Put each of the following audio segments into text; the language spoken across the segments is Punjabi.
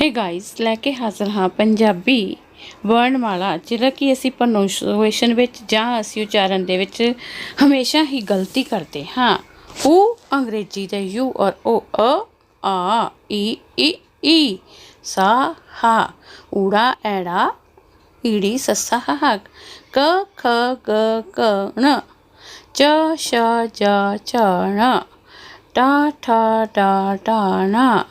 ਹੇ ਗਾਇਸ ਲੈ ਕੇ ਹਾਜ਼ਰ ਹਾਂ ਪੰਜਾਬੀ ਵਰਣਮਾਲਾ। ਜਿਹੜਾ ਕਿ ਅਸੀਂ ਪ੍ਰੋਨਾਂਸੀਏਸ਼ਨ ਵਿੱਚ ਜਾਂ ਅਸੀਂ ਉਚਾਰਨ ਦੇ ਵਿੱਚ ਹਮੇਸ਼ਾ ਹੀ ਗਲਤੀ ਕਰਦੇ ਹਾਂ। ਉਹ ਅੰਗਰੇਜ਼ੀ ਦੇ ਯੂ ਔਰ ਓ, ਅ, ਆ, ਈ ਈ ਈ, ਸਾ, ਹਾ, ਊੜਾ, ਐੜਾ, ਈੜੀ, ਸੱਸਾ, ਹਾ ਕ, ਖ, ਗ, ਕ, ਣ, ਚ, ਸ਼, ਜ, ਝ, ਣ, ਟਾ, ਠਾ ਡਾ ਢਾ ਣਾ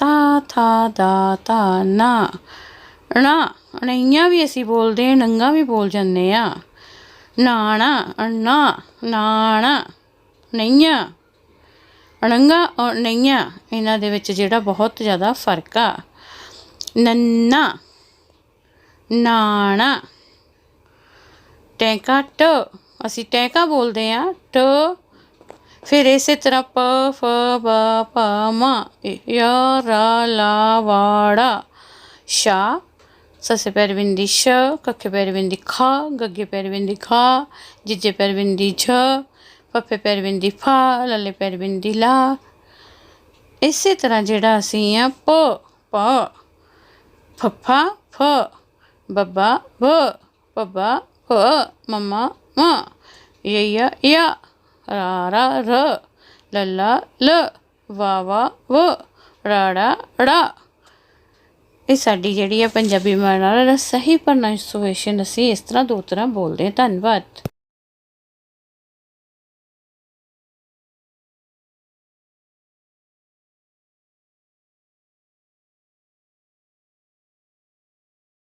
ਤਾ ਥਾ ਦਾ, ਤਾ, ਨਾ। ਣਾ ਅਣਈਆਂ ਵੀ ਅਸੀਂ ਬੋਲਦੇ ਹਾਂ, ਨੰਗਾ ਵੀ ਬੋਲ ਜਾਂਦੇ ਆ ਨਾਣਾ, ਅਣਾ, ਨਾਣਾ, ਨਈਆਂ। ਅਣੰਗਾ ਔਰ ਨਈਆਂ, ਇਹਨਾਂ ਦੇ ਵਿੱਚ ਜਿਹੜਾ ਬਹੁਤ ਜ਼ਿਆਦਾ ਫ਼ਰਕ ਆ। ਨੰਨਾ, ਨਾਣਾ। ਟੈਂਕਾ, ਟ, ਅਸੀਂ ਟੈਂਕਾ ਬੋਲਦੇ ਆ ਟ ਫਿਰ ਇਸੇ ਤਰ੍ਹਾਂ ਪ, ਫ ਬ ਪ, ਮ य ਰ, ਲਾ ਵਾੜਾ ਸ਼ਾ, ਸੱਸੇ ਪੈਰ ਬਿੰਦੀ ਸ਼, ਕੱਖੇ ਪੈਰ ਬਿੰਦੀ ਖਾ, ਗੱਗੇ ਪੈਰ ਬਿੰਦੀ ਖਾ, ਜਿੱਜੇ ਪੈਰ ਬਿੰਦੀ ਝ ਪੱਪੇ ਪੈਰ ਬਿੰਦੀ ਫਾ, ਲੱਲੇ ਪੈਰ ਬਿੰਦੀ ਲਾ। ਇਸੇ ਤਰ੍ਹਾਂ ਜਿਹੜਾ ਅਸੀਂ ਆ, ਪ ਪ, ਫੱਫਾ, ਫ, ਬੱਬਾ ਬ ਪੱਬਾ ਪ ਮਮਾ, ਮ ਯਯ य ਰਾ ਰਾ, ਰ, ਲ ਵਾਵਾ ਵ ਰਾੜਾ ੜਾ ਇਹ ਸਾਡੀ ਜਿਹੜੀ ਹੈ ਪੰਜਾਬੀ ਮਾਣਾ ਦਾ ਸਹੀ ਪ੍ਰੋਨਾਂਸੀਏਸ਼ਨ ਅਸੀਂ ਇਸ ਤਰ੍ਹਾਂ ਦੋ ਤਰ੍ਹਾਂ ਬੋਲਦੇ ਹਾਂ। ਧੰਨਵਾਦ।